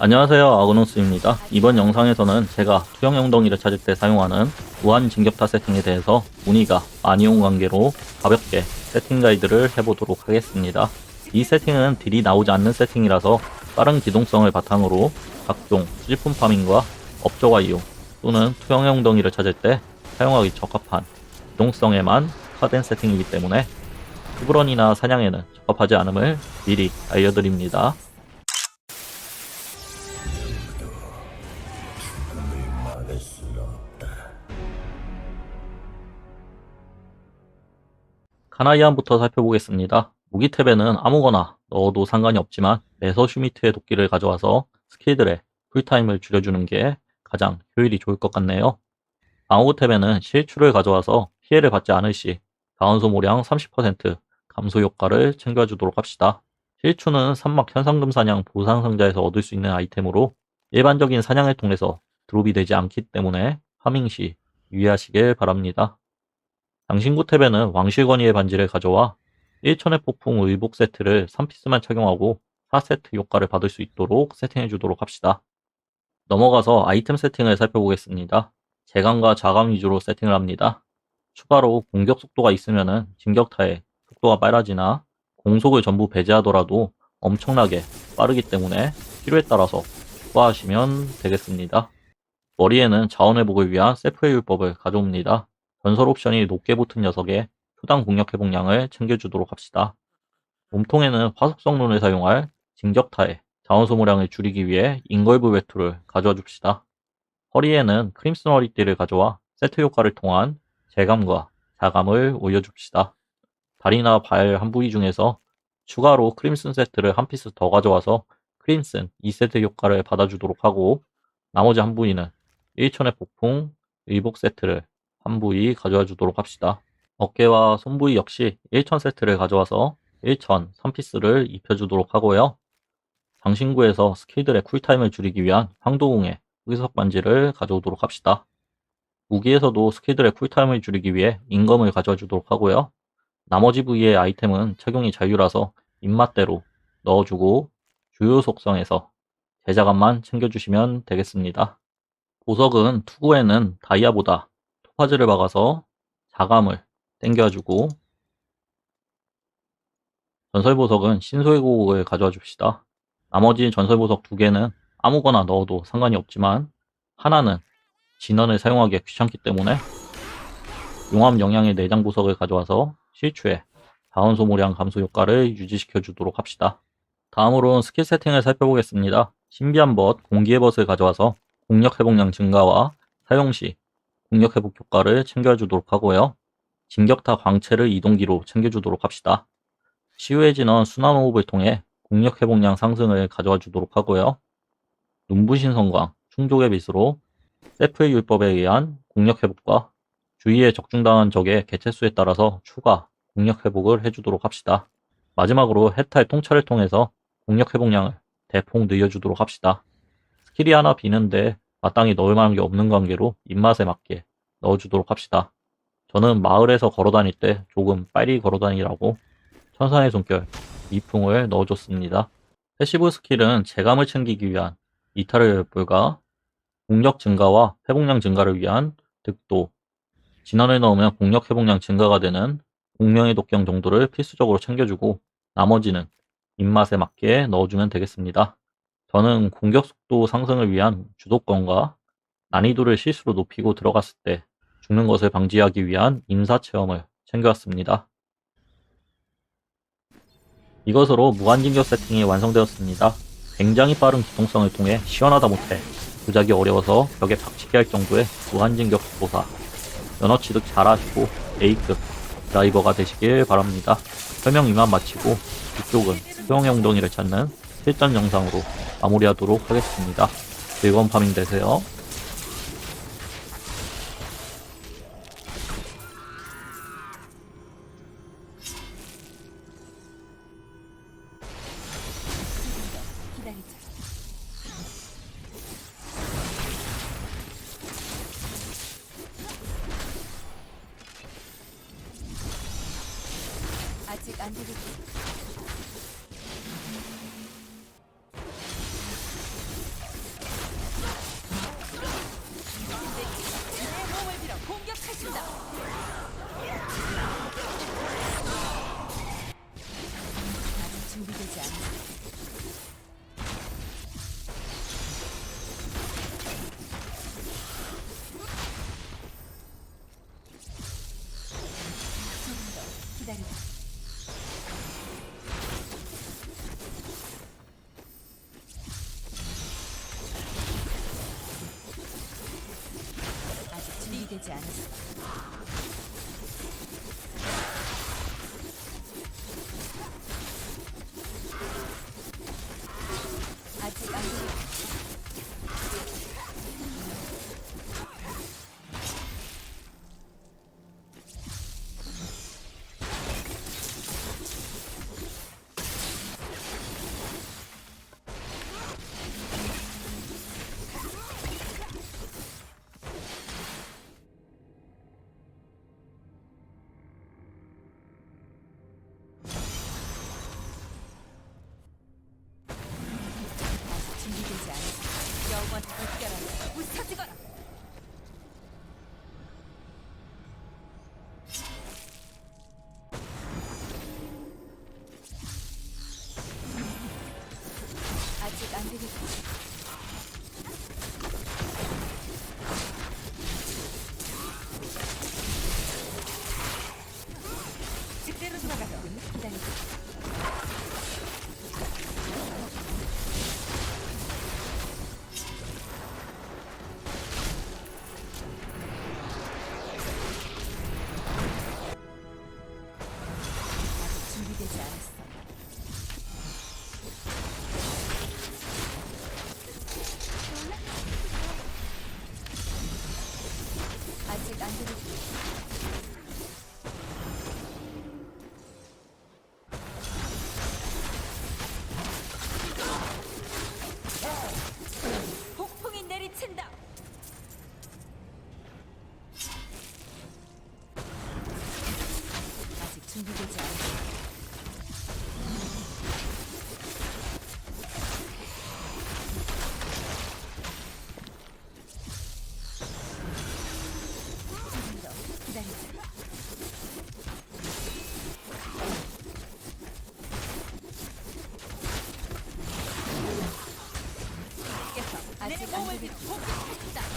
안녕하세요. 아그노스입니다. 이번 영상에서는 제가 투영 엉덩이를 찾을 때 사용하는 무한 진격타 세팅에 대해서 문의가 많이 온 관계로 가볍게 세팅 가이드를 해보도록 하겠습니다. 이 세팅은 딜이 나오지 않는 세팅이라서 빠른 기동성을 바탕으로 각종 실품 파밍과 업적화 이용 또는 투영 엉덩이를 찾을 때 사용하기 적합한 기동성에만 특화된 세팅이기 때문에 투브런이나 사냥에는 적합하지 않음을 미리 알려드립니다 카나이안부터 살펴보겠습니다. 무기 탭에는 아무거나 넣어도 상관이 없지만 메서 슈미트의 도끼를 가져와서 스킬들의 쿨타임을 줄여주는 게 가장 효율이 좋을 것 같네요. 방어구 탭에는 실추를 가져와서 피해를 받지 않을 시 다운 소 모량 30% 감소 효과를 챙겨주도록 합시다. 실추는 산막 현상금 사냥 보상 상자에서 얻을 수 있는 아이템으로 일반적인 사냥을 통해서 드롭이 되지 않기 때문에 파밍 시 유의하시길 바랍니다. 장신구 탭에는 왕실건이의 반지를 가져와 1천의 폭풍 의복 세트를 3피스만 착용하고 4세트 효과를 받을 수 있도록 세팅해 주도록 합시다. 넘어가서 아이템 세팅을 살펴보겠습니다. 재감과 자감 위주로 세팅을 합니다. 추가로 공격 속도가 있으면 진격타에 속도가 빨라지나 공속을 전부 배제하더라도 엄청나게 빠르기 때문에 필요에 따라서 추가하시면 되겠습니다. 머리에는 자원 회복을 위한 세프의 율법을 가져옵니다. 전설 옵션이 높게 붙은 녀석의 초당 공격 회복량을 챙겨주도록 합시다. 몸통에는 화석성론을 사용할 진격타의 자원 소모량을 줄이기 위해 인걸브 외투를 가져와 줍시다. 허리에는 크림슨 허리띠를 가져와 세트 효과를 통한 재감과 자감을 올려줍시다. 다리나 발 한 부위 중에서 추가로 크림슨 세트를 한 피스 더 가져와서 크림슨 2세트 효과를 받아주도록 하고 나머지 한 부위는 1천의 폭풍 의복 세트를 한 부위 가져와 주도록 합시다. 어깨와 손 부위 역시 1천 세트를 가져와서 1천 3피스를 입혀주도록 하고요. 장신구에서 스킬들의 쿨타임을 줄이기 위한 황도궁의 흑석 반지를 가져오도록 합시다. 무기에서도 스킬들의 쿨타임을 줄이기 위해 인검을 가져와 주도록 하고요. 나머지 부위의 아이템은 착용이 자유라서 입맛대로 넣어주고 주요 속성에서 제자감만 챙겨주시면 되겠습니다. 보석은 투구에는 다이아보다 토 파즈를 박아서 자감을 땡겨주고 전설보석은 신소의 고국을 가져와 줍시다. 나머지 전설보석 두 개는 아무거나 넣어도 상관이 없지만 하나는 진원을 사용하기 귀찮기 때문에 용암 영양의 내장 보석을 가져와서 실추에 자원 소모량 감소 효과를 유지시켜 주도록 합시다. 다음으로는 스킬 세팅을 살펴보겠습니다. 신비한 벗, 공기의 벗을 가져와서 공력 회복량 증가와 사용 시 공력 회복 효과를 챙겨주도록 하고요. 진격타 광채를 이동기로 챙겨주도록 합시다. 치유의 진원 순환 호흡을 통해 공력 회복량 상승을 가져와 주도록 하고요. 눈부신 성광, 충족의 빛으로 세프의 율법에 의한 공력 회복과 주위에 적중당한 적의 개체수에 따라서 추가 공력 회복을 해주도록 합시다. 마지막으로 해탈 통찰을 통해서 공력 회복량을 대폭 늘려주도록 합시다. 스킬이 하나 비는데 마땅히 넣을 만한 게 없는 관계로 입맛에 맞게 넣어주도록 합시다. 저는 마을에서 걸어 다닐 때 조금 빨리 걸어 다니라고 천상의 손결 미풍을 넣어줬습니다. 패시브 스킬은 재감을 챙기기 위한 이탈의 열불과 공력 증가와 회복량 증가를 위한 득도, 진원을 넣으면 공력 회복량 증가가 되는 공명의 독경 정도를 필수적으로 챙겨주고 나머지는 입맛에 맞게 넣어주면 되겠습니다. 저는 공격 속도 상승을 위한 주도권과 난이도를 실수로 높이고 들어갔을 때 죽는 것을 방지하기 위한 임사 체험을 챙겨왔습니다. 이것으로 무한진격 세팅이 완성되었습니다. 굉장히 빠른 기동성을 통해 시원하다 못해 조작이 어려워서 벽에 박치게 할 정도의 무한진격 보사 연어 취득 잘하시고 A급 드라이버가 되시길 바랍니다. 설명 이만 마치고 이쪽은 수영의 엉덩이를 찾는 실전 영상으로 마무리하도록 하겠습니다. 즐거운 파밍 되세요. 안 되겠지. 아직 준비되지 않았어. 영원 웃겨라. 웃어지거라. 준비되지 않았다. 내 몸을 믿고 복수했다.